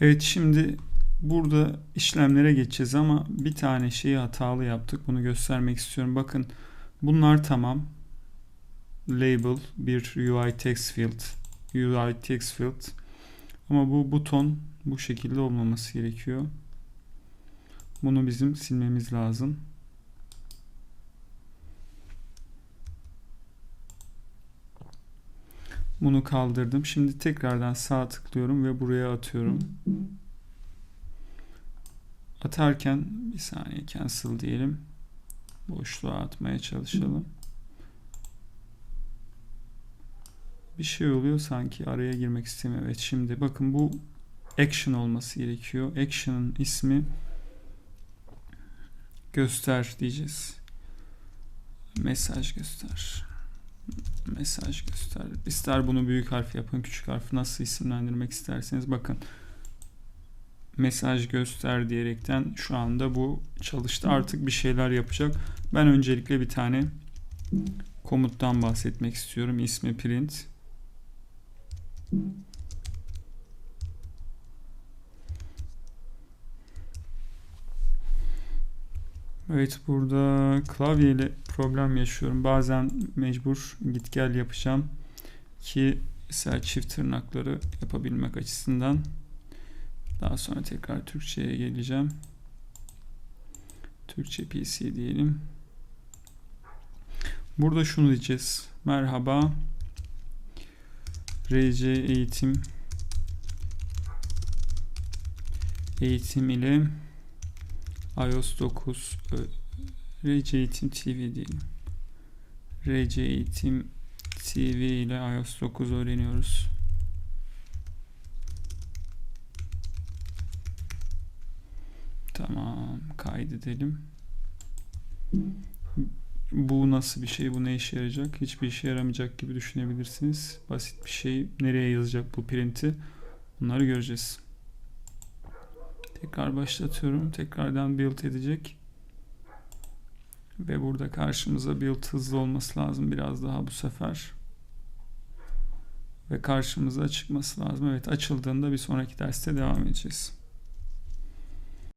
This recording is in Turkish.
Evet şimdi burada işlemlere geçeceğiz ama bir tane şeyi hatalı yaptık. Bunu göstermek istiyorum. Bakın bunlar tamam. Label bir UI text field. UI text field. Ama bu buton bu şekilde olmaması gerekiyor. Bunu bizim silmemiz lazım. Bunu kaldırdım. Şimdi tekrardan sağ tıklıyorum ve buraya atıyorum. Atarken bir saniye cancel diyelim. Boşluğa atmaya çalışalım. Bir şey oluyor sanki araya girmek istemiyor. Evet şimdi bakın bu action olması gerekiyor. Action'ın ismi göster diyeceğiz. Mesaj göster. Mesaj göster. İster bunu büyük harf yapın, küçük harf nasıl isimlendirmek isterseniz bakın. Mesaj göster diyerekten şu anda bu çalıştı. Artık bir şeyler yapacak. Ben öncelikle bir tane komuttan bahsetmek istiyorum. İsmi print. Evet burada klavyeyle problem yaşıyorum. Bazen mecbur git gel yapacağım ki mesela çift tırnakları yapabilmek açısından. Daha sonra tekrar Türkçe'ye geleceğim. Türkçe PC diyelim. Burada şunu diyeceğiz. Merhaba. RC eğitim eğitim ile iOS 9 RC Eğitim TV diyelim. RC Eğitim TV ile iOS 9 öğreniyoruz. Tamam kaydedelim. Bu nasıl bir şey? Bu ne işe yarayacak? Hiçbir işe yaramayacak gibi düşünebilirsiniz. Basit bir şey. Nereye yazacak bu printi? Bunları göreceğiz. Tekrar başlatıyorum. Tekrardan build edecek. Ve burada karşımıza build hızlı olması lazım biraz daha bu sefer. Ve karşımıza çıkması lazım. Evet açıldığında bir sonraki derste devam edeceğiz.